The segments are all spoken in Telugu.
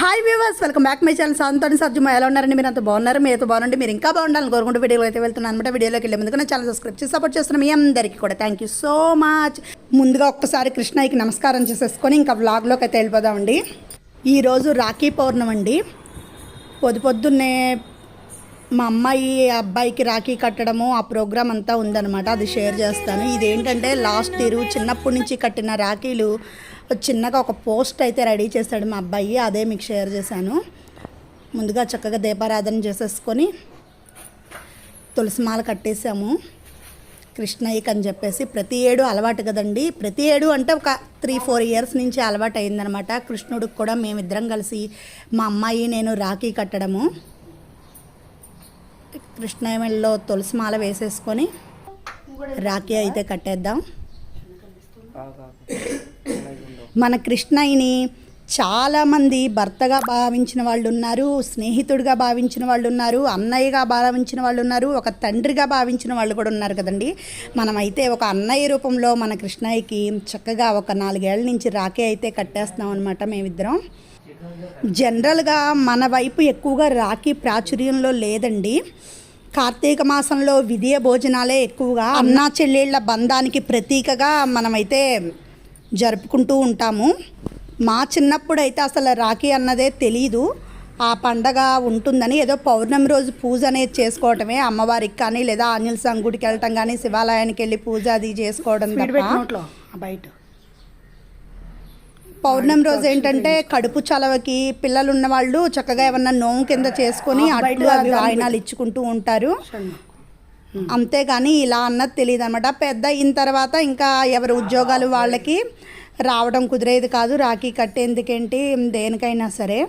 Hi viewers welcome back my channel సాంతోని సర్జుమ ఎలా ఉన్నారండి? మీరు అంత బాగున్నారు? మీతో బాగుండి మీరు ఇంకా బాగుండాలని కోరుకుంటూ వీడియోలో అయితే వెళ్తున్నాను అనమాట వీడియోలోకి వెళ్ళే ముందుకు నా ఛానల్ సబ్స్క్రైబ్ చేసి సపోర్ట్ చేస్తున్న మీ అందరికీ కూడా థ్యాంక్ యూ సో మచ్ ముందుగా ఒక్కసారి కృష్ణయ్యకి నమస్కారం చేసేసుకొని ఇంకా వ్లాగ్లోకి అయితే వెళ్ళిపోదామండి. ఈరోజు రాఖీ పౌర్ణమండి. పొద్దు పొద్దున్నే మా అమ్మాయి అబ్బాయికి రాఖీ కట్టడము ఆ ప్రోగ్రామ్ అంతా ఉందన్నమాట. అది షేర్ చేస్తాను. ఇదేంటంటే లాస్ట్ ఇయర్ చిన్నప్పటి నుంచి కట్టిన రాఖీలు చిన్నగా ఒక పోస్ట్ అయితే రెడీ చేశాడు మా అబ్బాయి. అదే మీకు షేర్ చేశాను. ముందుగా చక్కగా దీపారాధన చేసేసుకొని తులసిమాల కట్టేసాము కృష్ణయ్యకి అని చెప్పేసి ప్రతి ఏడు అలవాటు కదండి. ప్రతి ఏడు అంటే ఒక త్రీ ఫోర్ ఇయర్స్ నుంచి అలవాటు అయిందనమాట కృష్ణుడికి కూడా మేమిద్దరం కలిసి మా అమ్మాయి నేను రాఖీ కట్టడము. కృష్ణమల్లో తులసి మాల వేసేసుకొని రాఖీ అయితే కట్టేద్దాం. మన కృష్ణయ్యని చాలామంది భర్తగా భావించిన వాళ్ళు ఉన్నారు స్నేహితుడిగా భావించిన వాళ్ళు ఉన్నారు అన్నయ్యగా భావించిన వాళ్ళు ఉన్నారు ఒక తండ్రిగా భావించిన వాళ్ళు కూడా ఉన్నారు కదండి. మనమైతే ఒక అన్నయ్య రూపంలో మన కృష్ణయ్యకి చక్కగా ఒక నాలుగేళ్ళ నుంచి రాఖీ అయితే కట్టేస్తున్నాం అనమాట మేమిద్దరం. జనరల్గా మన వైపు ఎక్కువగా రాఖీ ప్రాచుర్యంలో లేదండి. కార్తీక మాసంలో విధియ భోజనాలే ఎక్కువగా అన్నా చెల్లెళ్ళ బంధానికి ప్రతీకగా మనమైతే జరుపుకుంటూ ఉంటాము. మా చిన్నప్పుడు అయితే అసలు రాఖీ అన్నదే తెలీదు. ఆ పండగ ఉంటుందని ఏదో పౌర్ణమి రోజు పూజ అనేది చేసుకోవటమే అమ్మవారికి కానీ లేదా ఆంజనేయ స్వామి గుడికి వెళ్ళటం కానీ శివాలయానికి వెళ్ళి పూజ అది చేసుకోవడం బయట. పౌర్ణమి రోజు ఏంటంటే కడుపు చలవకి పిల్లలు ఉన్న వాళ్ళు చక్కగా ఏమన్నా నోము కింద చేసుకొని అట్లు అవి వాయినాలు ఇచ్చుకుంటూ ఉంటారు. అంతేగాని ఇలా అన్నది తెలియదు అనమాట పెద్ద అయిన తర్వాత ఇంకా ఎవరి ఉద్యోగాలు వాళ్ళకి రావడం కుదిరేది కాదు. రాఖీ కట్టేందుకేంటి దేనికైనా సరే.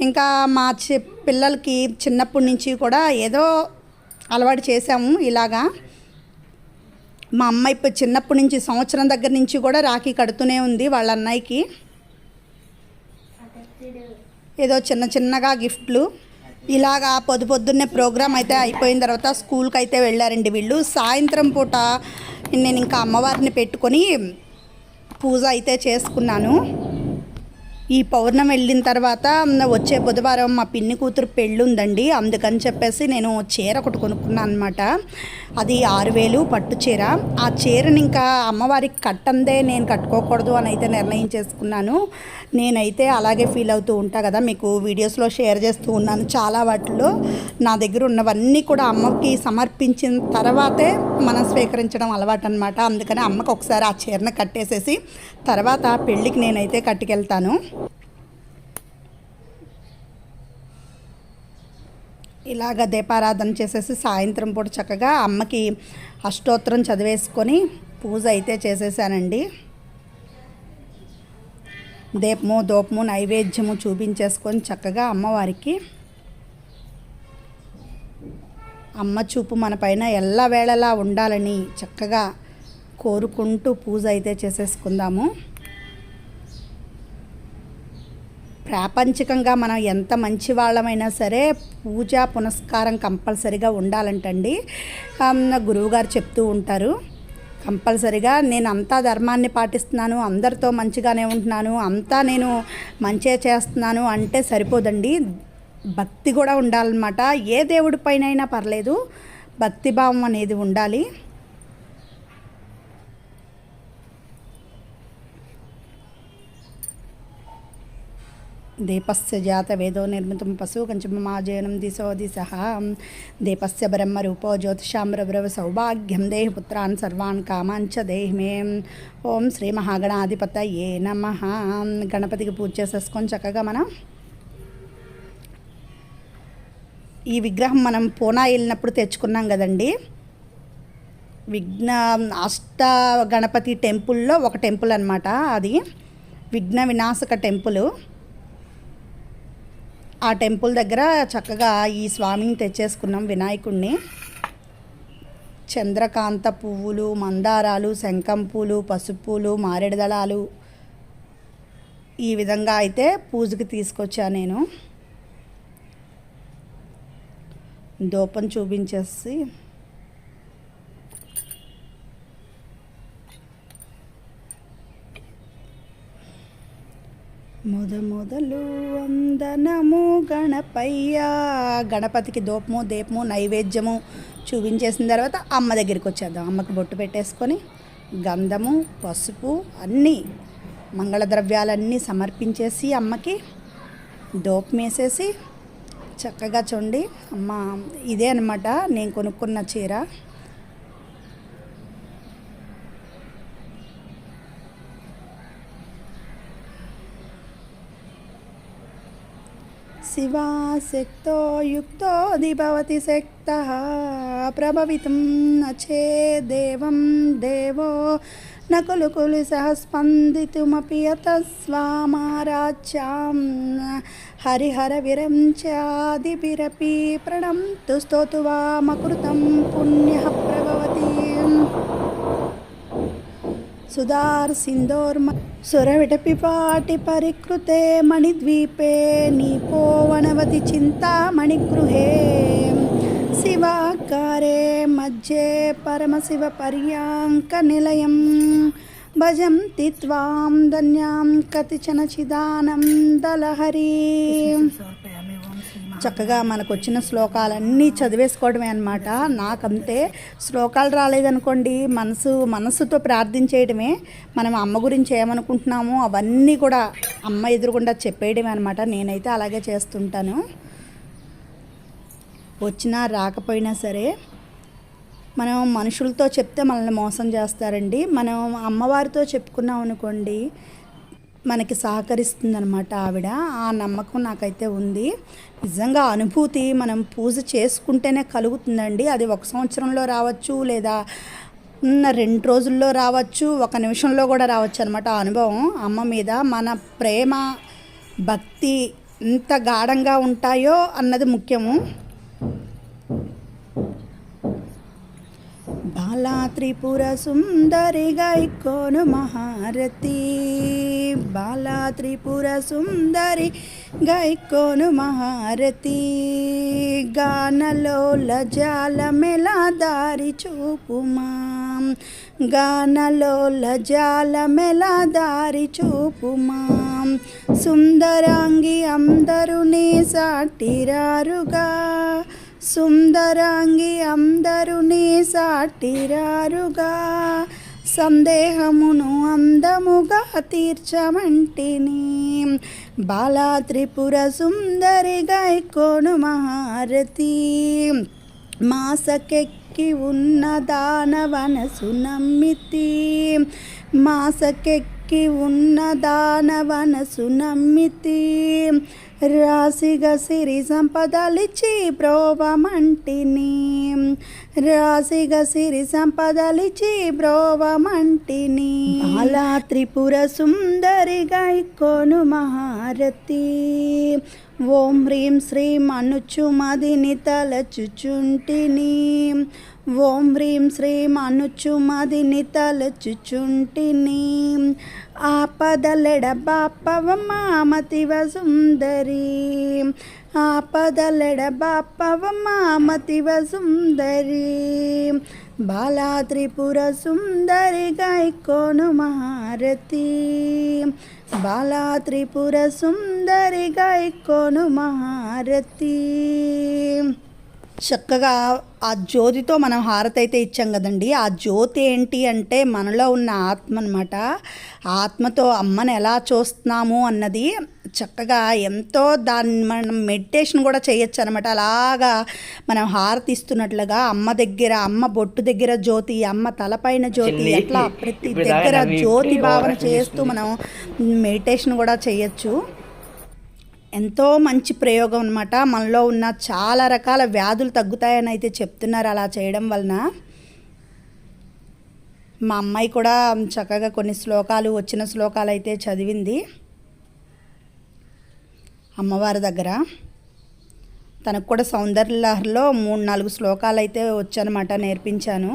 ఇంకా మా చి పిల్లలకి చిన్నప్పటి నుంచి కూడా ఏదో అలవాటు చేసాము ఇలాగా. మా అమ్మ ఇప్పుడు చిన్నప్పటి నుంచి సంవత్సరం దగ్గర నుంచి కూడా రాఖీ కడుతూనే ఉంది వాళ్ళ అన్నయ్యకి. ఏదో చిన్న చిన్నగా గిఫ్ట్లు. ఇలాగా పొద్దు పొద్దున్నే ప్రోగ్రామ్ అయితే అయిపోయిన తర్వాత స్కూల్కి అయితే వెళ్ళారండి వీళ్ళు. సాయంత్రం పూట నేను ఇంకా అమ్మవారిని పెట్టుకొని పూజ అయితే చేసుకున్నాను. ఈ పౌర్ణం వెళ్ళిన తర్వాత వచ్చే బుధవారం మా పిన్ని కూతురు పెళ్ళి ఉందండి అందుకని చెప్పేసి నేను చీర ఒకటి కొనుక్కున్నాను అనమాట అది ఆరు వేలు పట్టు చీర. ఆ చీరని ఇంకా అమ్మవారికి కట్టందే నేను కట్టుకోకూడదు అని అయితే నిర్ణయం చేసుకున్నాను. నేనైతే అలాగే ఫీల్ అవుతూ ఉంటా కదా మీకు వీడియోస్లో షేర్ చేస్తూ ఉన్నాను చాలా వాటిలో నా దగ్గర ఉన్నవన్నీ కూడా అమ్మకి సమర్పించిన తర్వాతే మనం స్వీకరించడం అలవాటు అనమాట అందుకని అమ్మకు ఒకసారి ఆ చీరను కట్టేసేసి తర్వాత పెళ్ళికి నేనైతే కట్టుకెళ్తాను. ఇలాగ దీపారాధన చేసేసి సాయంత్రం పూట చక్కగా అమ్మకి అష్టోత్తరం చదివేసుకొని పూజ అయితే చేసేసానండి. దీపము దూపము నైవేద్యము చూపించేసుకొని చక్కగా అమ్మవారికి అమ్మ చూపు మన పైన ఎల్లవేళలా ఉండాలని చక్కగా కోరుకుంటూ పూజ అయితే చేసేసుకుందాము. ప్రాపంచికంగా మనం ఎంత మంచి వాళ్ళమైనా సరే పూజ పునస్కారం కంపల్సరిగా ఉండాలంటండి. గురువుగారు చెప్తూ ఉంటారు. కంపల్సరిగా నేను అంతా ధర్మాన్ని పాటిస్తున్నాను అందరితో మంచిగానే ఉంటున్నాను అంతా నేను మంచిగా చేస్తున్నాను అంటే సరిపోదండి. భక్తి కూడా ఉండాలన్నమాట. ఏ దేవుడి పైన అయినా పర్లేదు భక్తిభావం అనేది ఉండాలి. దీపస్య జాత వేదో నిర్మితం పశు కంచమాజయనం దిశో దిశ. దీపస్య బ్రహ్మరూపో జ్యోతిషామ్రవ్రవ సౌభాగ్యం దేహి పుత్రాన్ సర్వాన్ కామాంచ దేహి మే ఓం శ్రీ మహాగణాధిపతయే నమ. గణపతికి పూజ చేసేసుకొని చక్కగా మనం ఈ విగ్రహం మనం పూనా వెళ్ళినప్పుడు తెచ్చుకున్నాం కదండి. విఘ్న అష్ట గణపతి టెంపుల్లో ఒక టెంపుల్ అనమాట అది. విఘ్న వినాశక టెంపుల్. ఆ టెంపుల్ దగ్గర చక్కగా ఈ స్వామిని తెచ్చేసుకున్నాం వినాయకుడిని చంద్రకాంత పువ్వులు మందారాలు శంఖం పూలు పసుపు పూలు మారేడు దళాలు ఈ విధంగా అయితే పూజకి తీసుకొచ్చా నేను. దూపం చూపించేసి మొదమొదలు వందనము గణపయ్య. గణపతికి దోపము దీపము నైవేద్యము చూపించేసిన తర్వాత అమ్మ దగ్గరికి వచ్చేద్దాం. అమ్మకి బొట్టు పెట్టేసుకొని గంధము పసుపు అన్నీ మంగళద్రవ్యాలన్నీ సమర్పించేసి అమ్మకి దోపం వేసేసి చక్కగా చూడండి అమ్మ ఇదే అనమాట నేను కొనుక్కున్న చీర. శివా శక్తో యుక్తో దిభవతి శక్త. ప్రభవితం నచే దేవం దేవో. నకులు కులు సహ స్పందితుమపి అత స్వామారాచ్యాం. హరిహర విరంచాదిభిరపి ప్రణం తు స్తోతు వామకృతం పుణ్య ప్ర सुधार्सिन्दोर्म सुरविटपिपाटि परिकृते मणिद्वीपे नीपोवनवति चिन्तामणिगृहे शिवाकारे मध्ये परमशिवपर्याङ्कनिलयं भजन्ति त्वां धन्यां कतिचन चिदानन्दलहरीम् చక్కగా మనకు వచ్చిన శ్లోకాలన్నీ చదివేసుకోవడమే అనమాట నాకంతే శ్లోకాలు రాలేదనుకోండి మనసు మనసుతో ప్రార్థించేయడమే మనం అమ్మ గురించి ఏమనుకుంటున్నామో అవన్నీ కూడా అమ్మ ఎదురుగుండా చెప్పేయడమే అనమాట నేనైతే అలాగే చేస్తుంటాను. వచ్చినా రాకపోయినా సరే మనం మనుషులతో చెప్తే మనల్ని మోసం చేస్తారండి. మనం అమ్మవారితో చెప్పుకున్నాం అనుకోండి మనకి సహకరిస్తుందనమాట ఆవిడ. ఆ నమ్మకం నాకైతే ఉంది. నిజంగా అనుభూతి మనం పూజ చేసుకుంటేనే కలుగుతుందండి. అది ఒక సంవత్సరంలో రావచ్చు లేదా ఉన్న రెండు రోజుల్లో రావచ్చు ఒక నిమిషంలో కూడా రావచ్చు అనమాట ఆ అనుభవం. అమ్మ మీద మన ప్రేమ భక్తి ఎంత గాఢంగా ఉంటాయో అన్నది ముఖ్యము. బాలా త్రిపుర సుందరి గైకోను మహారతి. బాలా త్రిపుర సుందరి గైకోను మహారతి. గానలోల జాలమెలా దారి చూపుమా గానలోల జాలమెలా దారి చూపుమా సుందరాంగి అందరూ నీ సాటిరారుగా. సుందరాంగి అందరునీ సాటిరారుగా సందేహమును అందముగా తీర్చమంటిని. బాలా త్రిపుర సుందరి గైకోను మహారతి మాసకెక్కి ఉన్న దానవనసు నమ్మితి. మాసకెక్కి ఉన్న దానవనసు నమ్మితి. రాశిగా సిరి సంపదలిచ్చి బ్రోవమంటిని రాశిగా సిరి సంపదలిచ్చి బ్రోవమంటిని అలా త్రిపుర సుందరిగా కొను మహారతి. ఓం హ్రీం శ్రీం అనుచు మదిని తలచుచుంటిని ఓం హ్రీం శ్రీం అనుచు మదిని తలచుచుంటిని ఆపదలెడ బాపవ మామతివ సుందరి. ఆపదలెడ బాపవ మామతివ సుందరి. बाला त्रिपुरसुन्दरि सुन्दरी गायिकोन् बाला त्रिपुरसुन्दरि सुन्दरी गायिकोन చక్కగా ఆ జ్యోతితో మనం హారతి అయితే ఇచ్చాం కదండి. ఆ జ్యోతి ఏంటి అంటే మనలో ఉన్న ఆత్మ అనమాట ఆత్మతో అమ్మని ఎలా చూస్తున్నాము అన్నది చక్కగా ఎంతో దాన్ని మనం మెడిటేషన్ కూడా చేయొచ్చు అనమాట అలాగా మనం హారతి ఇస్తున్నట్లుగా అమ్మ దగ్గర అమ్మ బొట్టు దగ్గర జ్యోతి అమ్మ తలపైన జ్యోతి ఎట్లా ప్రతి దగ్గర జ్యోతి భావన చేస్తూ మనం మెడిటేషన్ కూడా చేయొచ్చు. ఎంతో మంచి ప్రయోగం అనమాట మనలో ఉన్న చాలా రకాల వ్యాధులు తగ్గుతాయని అయితే చెప్తున్నారు అలా చేయడం వలన. మా అమ్మాయి కూడా చక్కగా కొన్ని శ్లోకాలు వచ్చిన శ్లోకాలు అయితే చదివింది. అమ్మవారి దగ్గర. తనకు కూడా సౌందర్యలహరిలో మూడు నాలుగు శ్లోకాలు అయితే వచ్చనమాట నేర్పించాను.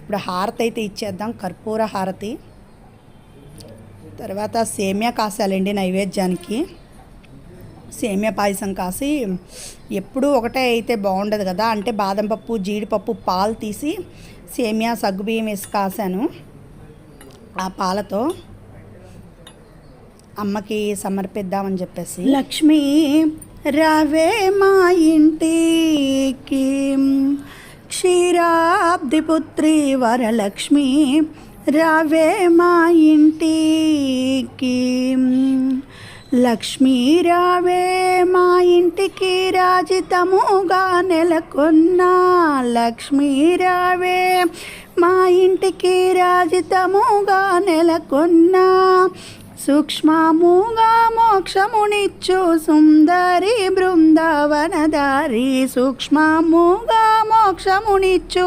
ఇప్పుడు హారతి అయితే ఇచ్చేద్దాం. కర్పూర హారతి. తర్వాత సేమియా కాసాలండి నైవేద్యానికి. సేమియా పాయసం కాసి ఎప్పుడూ ఒకటే అయితే బాగుండదు కదా అంటే బాదం పప్పు జీడిపప్పు పాలు తీసి సేమియా సగ్గుబియ్యం వేసి కాసాను. ఆ పాలతో అమ్మకి సమర్పిద్దామని చెప్పేసి. లక్ష్మి రావే మా ఇంటికి క్షీరాబ్ది పుత్రి వరలక్ష్మి రావే మా ఇంటికి. లక్ష్మీ రావే మా ఇంటికి రాజితముగా నెలకొన్న లక్ష్మీ రావే మా ఇంటికి రాజితముగా నెలకొన్న సూక్ష్మముగా మోక్షమునిచ్చు సుందరి బృందావనదారి సూక్ష్మముగా మోక్షమునిచ్చు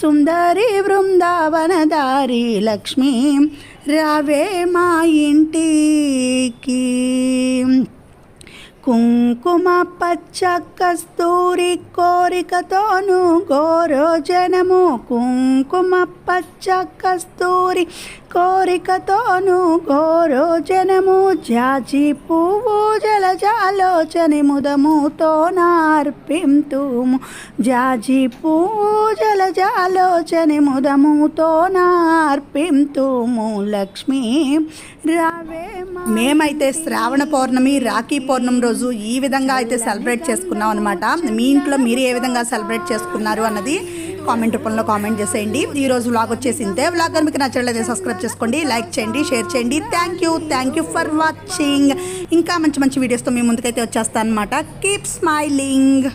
సుందరి బృందావనదారి లక్ష్మీ రావే మా ఇంటికి. కుంకుమ పచ్చ కస్తూరి కోరికతోను గోరోజనము కుంకుమ పచ్చ కస్తూరి కోరికతోను గోరోజనము జాజి పువ్వు జలజాలోచని ముదముతో నార్పింతుము. జాజి పువ్వు జలజాలోచని ముదముతో నార్పింతుము. లక్ష్మీ రావే మేమైతే శ్రావణ పౌర్ణమి రాఖీ పౌర్ణమి రోజు ఈ విధంగా అయితే సెలబ్రేట్ చేసుకున్నాం అనమాట మీ ఇంట్లో మీరు ఏ విధంగా సెలబ్రేట్ చేసుకున్నారు అన్నది కామెంట్ రూపంలో కామెంట్ చేసేయండి. ఈ రోజు వ్లాగ్ వచ్చేసి ఇంతే. వ్లాగ్ మీకు నచ్చట్లయితే సబ్స్క్రైబ్ చేసుకోండి లైక్ చేయండి షేర్ చేయండి. Thank you thank you for watching ఇంకా మంచి మంచి వీడియోస్తో మీ ముందుకైతే వచ్చేస్తాను అనమాట కీప్ స్మైలింగ్